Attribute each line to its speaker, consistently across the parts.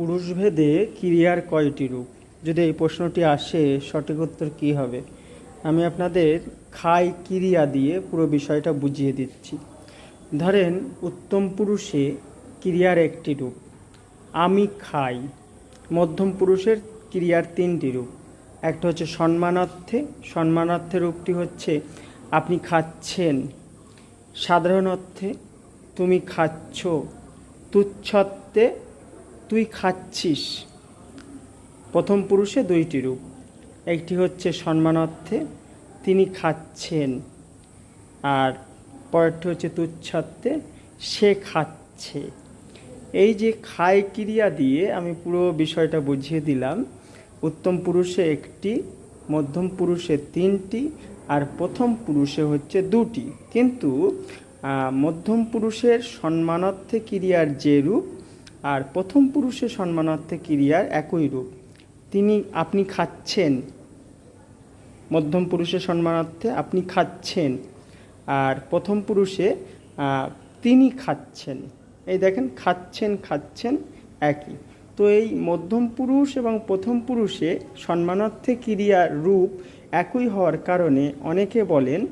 Speaker 1: পুরুষভেদে ক্রিয়ার কয়টি রূপ? যদি এই প্রশ্নটি আসে, সঠিক উত্তর কী হবে? আমি আপনাদের খাই ক্রিয়া দিয়ে পুরো বিষয়টা বুঝিয়ে দিচ্ছি। ধরেন, উত্তম পুরুষে ক্রিয়ার একটি রূপ। আমি খাই। মধ্যম পুরুষের ক্রিয়ার তিনটি রূপ। একটা হচ্ছে সম্মানার্থে। সম্মানার্থে রূপটি হচ্ছে, আপনি খাচ্ছেন। সাধারণ অর্থে তুমি খাচ্ছ। তুচ্ছত্বে তুই খাচ্ছিস। প্রথম পুরুষে দুইটি রূপ। একটি হচ্ছে সম্মানার্থে, তিনি খাচ্ছেন। আর পরেরটি হচ্ছে তুচ্ছত্বে সে খাচ্ছে। এই যে খায় ক্রিয়া দিয়ে আমি পুরো বিষয়টা বুঝিয়ে দিলাম। উত্তম পুরুষে একটি, মধ্যম পুরুষে তিনটি, আর প্রথম পুরুষে হচ্ছে দুটি। কিন্তু মধ্যম পুরুষের সম্মানার্থে ক্রিয়ার যে রূপ আর প্রথম পুরুষের সম্মানার্থে ক্রিয়ার একই রূপ। তিনি আপনি খাচ্ছেন। মধ্যম পুরুষের সম্মানার্থে আপনি খাচ্ছেন। আর প্রথম পুরুষে তিনি খাচ্ছেন। এই দেখেন, খাচ্ছেন খাচ্ছেন একই। তো এই মধ্যম পুরুষ এবং প্রথম পুরুষে সম্মানার্থে ক্রিয়ার রূপ একই হওয়ার কারণে অনেকে বলেন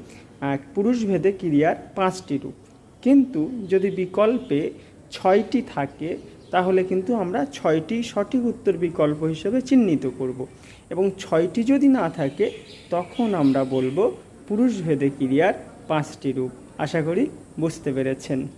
Speaker 1: পুরুষভেদে ক্রিয়ার পাঁচটি রূপ। কিন্তু যদি বিকল্পে ছয়টি থাকে তাহলে কিন্তু আমরা ছয়টি সঠিক উত্তর বিকল্প হিসেবে চিহ্নিত করব। এবং ছয়টি যদি না থাকে, তখন আমরা বলব পুরুষভেদে ক্রিয়ার পাঁচটি রূপ। আশা করি বুঝতে পেরেছেন।